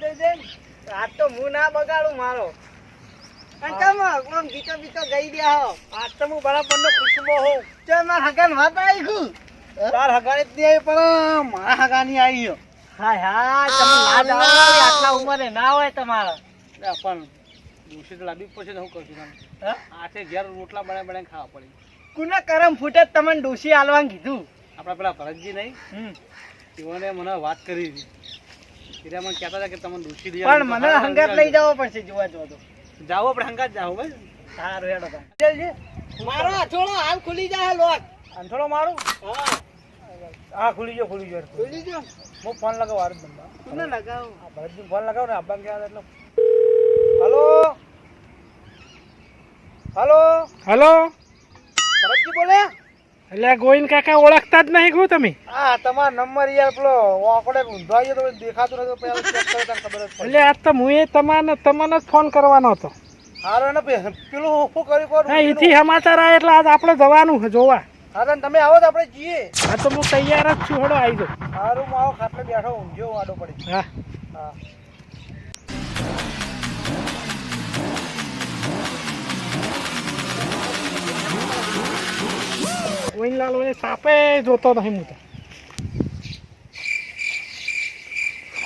હાથ તો હું ના બગાડું મારો. અને તમે ગીતો બીતો ગઈ રહ્યા હો. આજ તો હું બરાબરનો ખુશમાં હોઉં. ચાલ માર હગન વાત આવી ગયું તાર હગાડી જ નહીં આવી પણ મારા હગાની આવી ગયો. હાય હાય તમે લાજ આવો આટલા ઉંમરે ના હોય તમારા. પણ દૂષિત લાવવી પડશે તો શું કરશું તમે? હા? આઠે ઘેર રોટલા બને બને ખાવા પડી. કુના કરમ ફૂટે જ તમને ડોસી આલવાનું કીધું? આપણા પેલા ભરતજી નહીં? હમ. તેઓને મને વાત કરી હતી. મને કહેતા હતા કે તમને દૂષિત દે પણ મને હંગાત લઈ જવો પડશે જોવા જો તો જાઓ પણ હંગાત જાવ ભાઈ. સારું હેડો તાર. મારો હથોડો હાલ ખુલી જાય લોક અંથોડો મારો? હા. હા ખુલી ગયો ખુલી ગયો ખુલી ગયો. હું ફોન લગાવ વાર બંધા કોને લગાવું? આ ભરતજી ફોન લગાવ ને અબ્બા ક્યાં એટલે. હલો? હલો? હલો? ભરતજી બોલે? એટલે ગોવિંદ કાકા ઓળખતા જ નહીં કહું તમે? હા તમારો નંબર યાર પેલો આપણે ગયો તો દેખાતું નથી પેલા ચેક કરે ખબર જ એટલે આજ તો હું એ તમારે તમને જ ફોન કરવાનો હતો. હારો ને પેલું શું કર્યું કોણ? હા એથી સમાચાર આવે એટલે આજ આપણે જવાનું છે જોવા. હા તમે આવો તો આપણે જઈએ. હા તો હું તૈયાર જ છું હડો આવી જાઉં. હારું હું આવો ખાટલે બેઠો ઊંઘ્યો વાડો પડે. હા. હા. ગોવિંદલાલ એ સાપે જોતો નહીં હું તો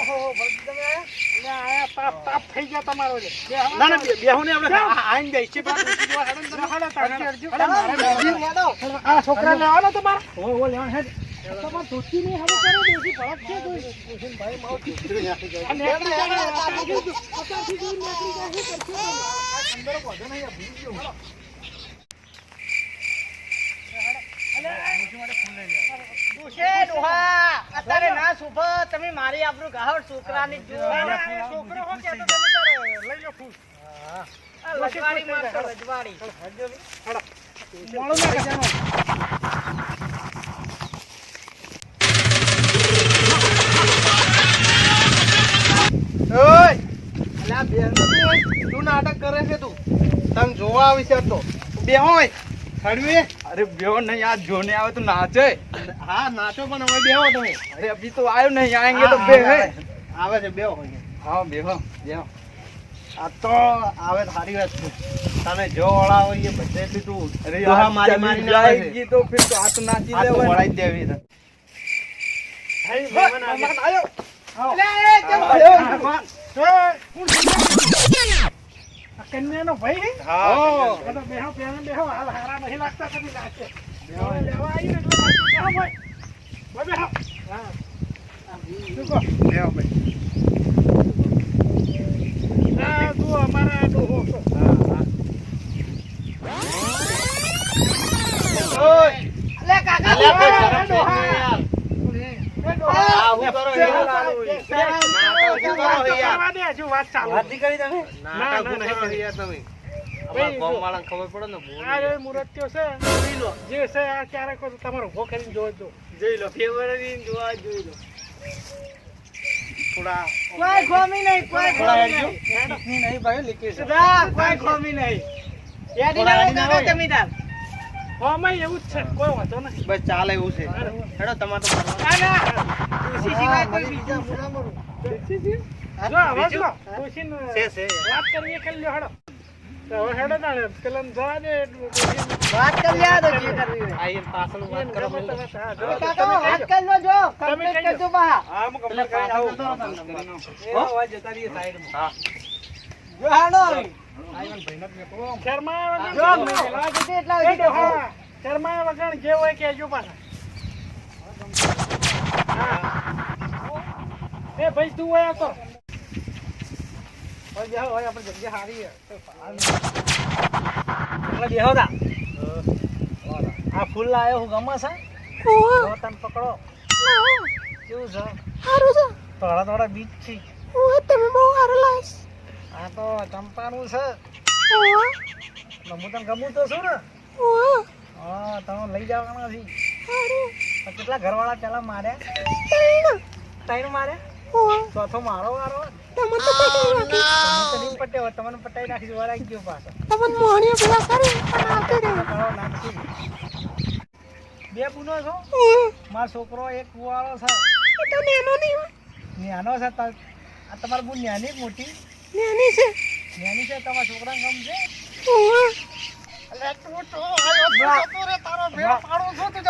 ઓહો, ભરતજી તમે આયા? એટલે આયા તાપ તાપ થઈ ગયા તમારો ના આપણે આઈને. આ છોકરા લેવાનો તમારે ઓ, ઓ, લેવાનું. તમારે ધોતી નહીં હવે કરે દેશી ભડક છે. ભાઈ, જાય. અંદર વધો નહીં, ગયો. હેડો. ડોહા અત્યારે ના શુભ તમે મારી આબરૂ ગાહડ છોકરાની જ છોકરો તમે લઈ લો. હા. લજવાડી ના. ઓય! તું નાટક કરે છે તું તને જોવા આવી છે તો બે હોય. હળવે અરે બેહો નહીં આ જોને આવે તો નાચે. હા નાચો પણ હવે બેહો તમે. અરે અભી તો આવ્યો નહીં આएंगे તો બેહે. આવે છે બેહો હા બેહો બેહો. આ તો આવે સારી વાત છે. તમે જો વળાવો હોય બધે લીધું અરે હા મારી મારી જાયગી તો ફિર તો હાથ નાચી દેવો વળાઈ દેવી તો હે મન આવ્યો લે ચલ આવ્યો કન્યાનો ભાઈ હે? હા. બેહો, બેહો, બેહો. હાલ હારા નહીં લાગતા તમે નાચે. લેવા આવીને એટલે બેહો, ભાઈ. ભાઈ, બેહો. હા. શું બેહો ભાઈ. આ જુઓ, અમારા ડોહો છે. ઓય! કાકા, ડોહા. ડોહો. હું કરો કરો યાર? દે, હજુ વાત ચાલુ. વાત કરી તમે? ના, ના, કરો યાર તમે? અમારા ખબર પડે ને આ જે છે જોઈ લો જે છે આ ક્યારેક હોય ઊભો કરીને જોવો જોઈ લો ફેબ્રુઆરી જોવા જોઈ લો થોડા કોઈ ખોમી નહીં, કોઈ ખોમી નહીં. નહીં, નહીં ભાઈ લીકી છે. કોઈ ખોમી નહીં. યાદી ના હેડી ના કાકા હોય. તમે તાર. આમાં એવું જ છે કોઈ વાંધો નથી બસ ચાલે એવું છે હેડો તમારે તો ના, ના. ડોશી સિવાય કોઈ બીજું. જો હવે જો ડોશીને છે, છે. વાત કરીએ કરી લ્યો હવે હેડો તાણે પેલા જવા દે વાત કરી લ્યા તો જે કરવી હોય. આ પાછળ વાત કરો ગમે તે વાત, હા, જો, કાકા, વાત કરી લો જો. તમે complete કહેજો. બા. હા, હું એટલે કરી આવું. પાછળ જતો રહો તમે. એ અવાજ જતા રહીએ સાઈડમાં. હા જો હાલો હવે. શર્માયા જો, વગર એટલા જે હોય કહેજો પાછા હા. એ ભાઈ તું હોય તો. ભાઈ બેહો ભાઈ આપણે જગ્યા સારી છે. બેહો તા. આ ફૂલ લાયો હું ગમે છે? તો તને પકડો. કેવું છે? થોડા થોડા બીજ છે. આ તો ચંપાનું છે. ને હું તને ગમું તો છું ને? હા તમે લઈ જવાના છે. કેટલા ઘરવાળા પેલા માર્યા? ત્રણ માર્યા? ચોથો મારો વારો તમને તો નહીં તમને પટાઈ નાખી વરાઈ બે પૂનો છો છોકરો એક કુવાળો છે નાનો છે આ તમારી બહુ નાની મોટી નાની છે નાની છે તમારા છોકરાને ગમ છે તું તો તું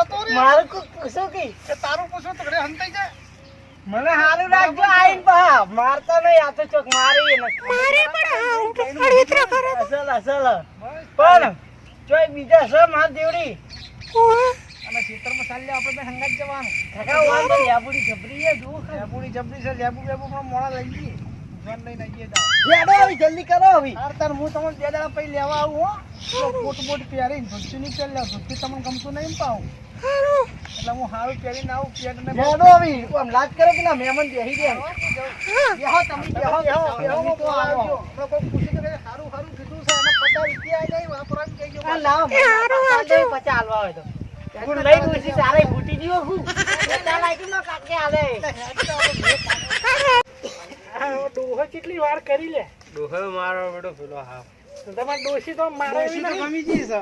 તું મારું પૂછો કે? તારું પૂછો તો ઘરે હંતાઈ જાય. મને હારું રાખજો આઈન બા મારતો નહીં આ તો ચોક મારી એને. મારે પણ આવું તો અડવિત્ર કરે અસલ અસલ પણ ચોય બીજા છે માર દેવડી. અને ખેતરમાં ચાલ્યા આપણે બે હંગાત જવાનું. કાકા તો લેબુડી જબરી એ જુઓ લેબુડી જબરી છે લેબુ લેબુ પણ મોડા લઈ જઈએ. ભગવાન લઈને આવીએ જાઓ લેડો આવી જલ્દી કરો આવી. હાર તાર હું તમને બે દાડા પછી લેવા આવું હો. કોટ બોટ પહેરીને ભક્તિ પહેરી લે ધોતી તમને ગમતું નહીં પાઉં હારું એટલે હું હારું પહેરીને આવું પેટ ને આવી. આમ લાજ કરો પેલા મહેમાન બેહી ગયા. બેહો તમે બેહો બેહો બેહો તો આવજો આવજો કોઈ પૂછે કે સારું સારું કીધું છે? અને પચાસ રૂપિયા આવી જાય વાપરવાનું કહી ગયો લાવો. એ હારું પચાસ હાલવા હોય તો. હું લઈ દઉં તારે ફૂટી ગયો હું પચાસ લાગી નો કાકે હાલે ડોહો કેટલી વાર કરી લે. ડોહો મારો બેટો પેલો હા તમારે ડોશી તો મારે. ગમી છે.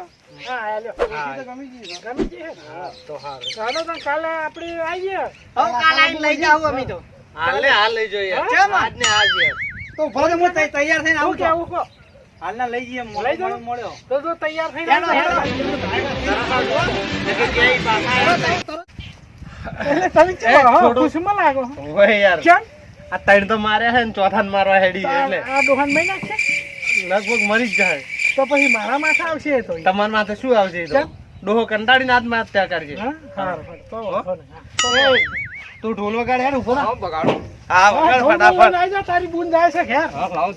હા ડોશી તો ગમી જઈ છે. ગમી ગઈ હા. તો હારું. ચાલો તો કાલે આપણે આવીએ. હવે કાલ આવીને લઈ જાવ અમે તો. હાલ હાલ લઈ જોઈએ. કેમ? આજ ને તો ભલે હું તૈયાર થઈને આવું આવું કે આવું કહો. હાલના લઈ જઈએ લઈ જાઓ. મળ્યો તો જો તૈયાર થઈને હેડો, આવજો. એટલે તમે ખુશમાં લાગો. ઓય યાર. આ ત્રણ તો માર્યા છે ને ચોથા ને મારવા હેડી એટલે. આ ડોહાન મહિના છે લગભગ મરી જ જાય. તો પછી મારા માથે આવશે તો. તમારા માથે શું આવશે તો? ડોહો કંટાળીને આજ માથ કરજે. તો ઢોલ વગાડ હેડ ઊભો હા, બગાડો. હા હા, વગાડ ફટાફટ. તારી બૂન જાય છે ઘેર. હા લાવ.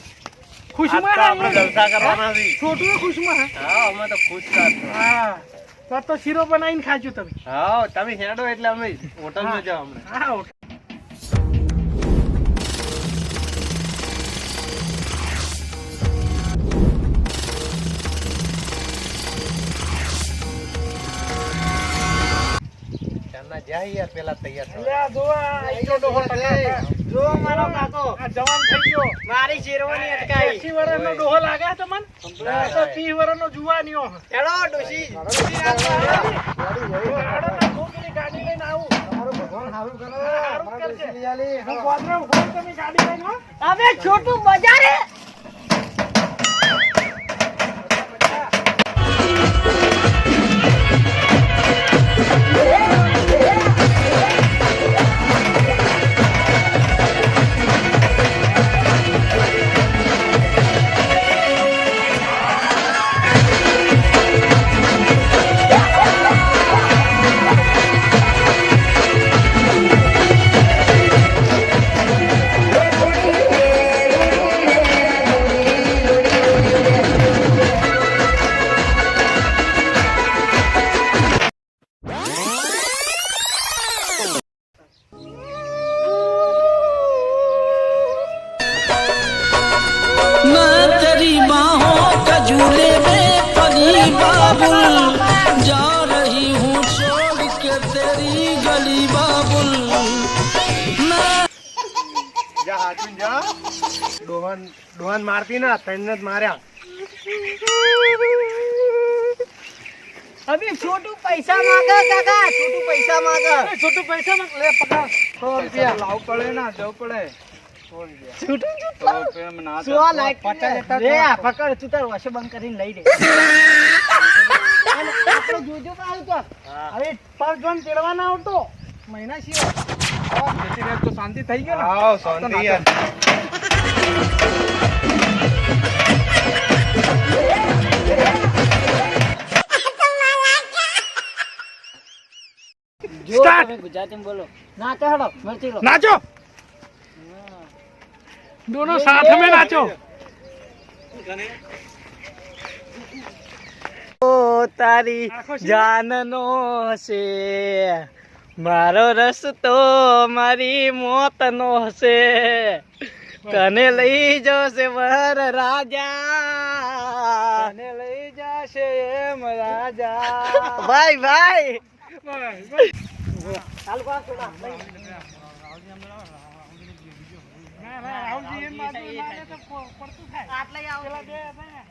ખુશમાં આપણે જલસા કરવાના છે. છોટું ખુશમાં. હા અમે તો ખુશ થા હા તો તો શીરો બનાવીને ખાજો તમે. હા તમે હેડો એટલે અમે હોટલમાં જાવ હમણાં. હા યાર પેલા તૈયાર જો આ ડોહો ટકા. જો મારો કાકો. આ જવાન થઈ ગયો. મારી શેરવાની અટકાઈ. એસી વર્ષનો ડોહો લાગે છે તમને? તો ત્રીસ વર્ષનો જુવાનીઓ. હેડો ડોશી. ગાડી લઈને આવું. તમારો ભગવાન સારું કરે. સારું કરજે. ડોશી હું ગોધરામાં ફોન તમે ગાડી લઈને આવે. હવે છોટું બજારે ડોહન ડોન મારતી ના તને જ માર્યા. અભી છોટું પૈસા માંગે કાકા છોટું પૈસા માંગે. છોટું પૈસા માંગ લે પકડ સો રૂપિયા. લાવ પડે ના જવું પડે. છોટું પચાસ પકડ તું તાર વશે બંધ કરીને લઈ લે અને આપણે જોજો કાલ તો. હવે પર જોન તેડવા ના આવતો. મહિના સિવાય. તો શાંતિ. થઈ ગયો ને આવ શાંતિ યાર જો Start. તમે ગુજરાતીમાં બોલો ના તો હેડો મરચી લો નાચો दोनों साथ में नाचो ઓ તારી આખો છે? જાનનો હશે મારો રસ્તો મારી મોતનો હશે તને લઈ જશે વર રાજા તને લઈ જાશે એમ રાજા. ભાઈ ભાઈ. ના ના આવજી એમ બાજુ લાગે તો પડતું થાય. આટલે આવ પેલા બે હતા ને